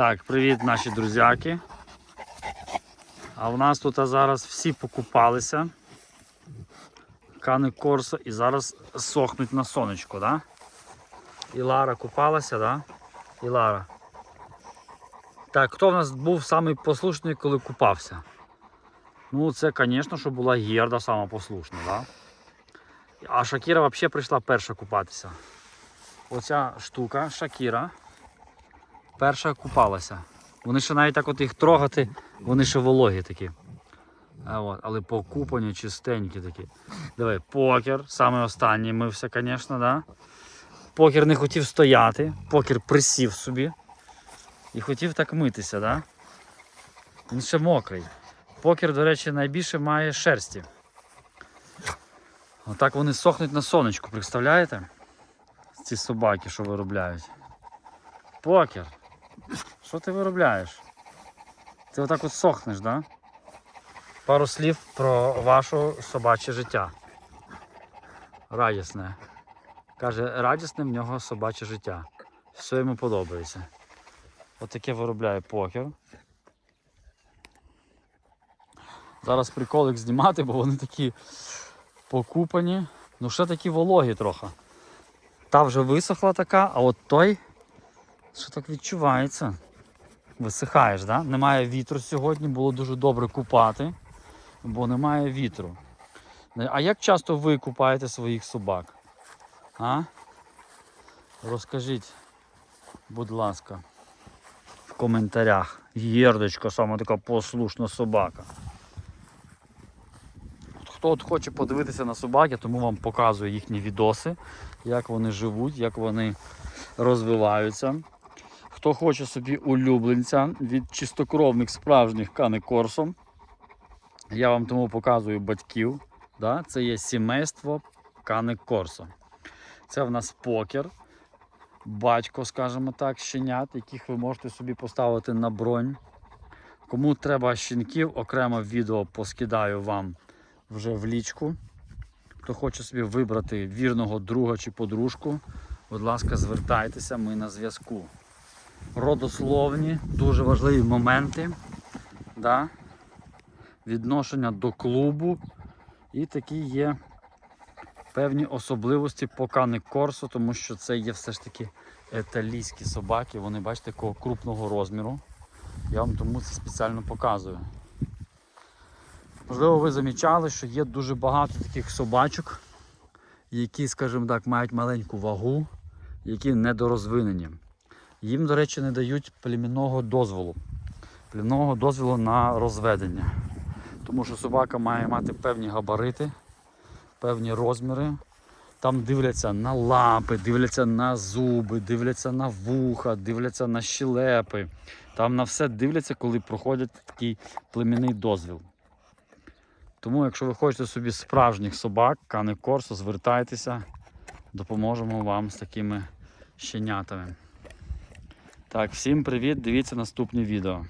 Так, привіт, наші друзяки. А в нас тут зараз всі покупалися. Кани Корсо і зараз сохнуть на сонечку, да? І Лара купалася, да? І Лара. Так, хто в нас був самий послушний, коли купався? Ну, це, звісно, що була Герда сама да? А Шакіра взагалі прийшла перша купатися. Оця штука, Шакіра, перша купалася. Вони ще навіть так от їх трогати, вони ще вологі такі. А от, але покупані чистенькі такі. Диви, покер, саме останній мився, звісно, да? Покер не хотів стояти, покер присів собі і хотів так митися, да? Він ще мокрий. Покер, до речі, найбільше має шерсті. Отак вони сохнуть на сонечку, представляєте? Ці собаки, що виробляють. Покер. Що ти виробляєш? Ти отак от сохнеш, да? Пару слів про ваше собаче життя. Радісне. Каже, радісне в нього собаче життя. Все йому подобається. Отаке виробляє покер. Зараз приколик знімати, бо вони такі покупані. Ну ще такі вологі трохи. Та вже висохла така, а от той, що так відчувається. Висихаєш, да? Немає вітру сьогодні, було дуже добре купати, бо немає вітру. А як часто ви купаєте своїх собак? А? Розкажіть, будь ласка, в коментарях. Єрдочка, саме така послушна собака. Хто от хоче подивитися на собак, я тому вам показую їхні відоси, як вони живуть, як вони розвиваються. Хто хоче собі улюбленця від чистокровних справжніх кани корсом, я вам тому показую батьків. Да? Це є сімейство кани корсо. Це в нас покер, батько, скажімо так, щенят, яких ви можете собі поставити на бронь. Кому треба щенків, окремо відео поскидаю вам вже в лічку. Хто хоче собі вибрати вірного друга чи подружку, будь ласка, звертайтеся, ми на зв'язку. Родословні, дуже важливі моменти. Да? Відношення до клубу. І такі є певні особливості по Кани Корсо, тому що це є все ж таки еталійські собаки. Вони, бачите, такого крупного розміру. Я вам тому це спеціально показую. Можливо, ви замічали, що є дуже багато таких собачок, які, скажімо так, мають маленьку вагу, які недорозвинені. Їм, до речі, не дають племінного дозволу. Племінного дозволу на розведення. Тому що собака має мати певні габарити, певні розміри. Там дивляться на лапи, дивляться на зуби, дивляться на вуха, дивляться на щелепи. Там на все дивляться, коли проходять такий племінний дозвіл. Тому, якщо ви хочете собі справжніх собак, кани корсо, звертайтеся, допоможемо вам з такими щенятами. Так, всім привіт, дивіться наступні відео.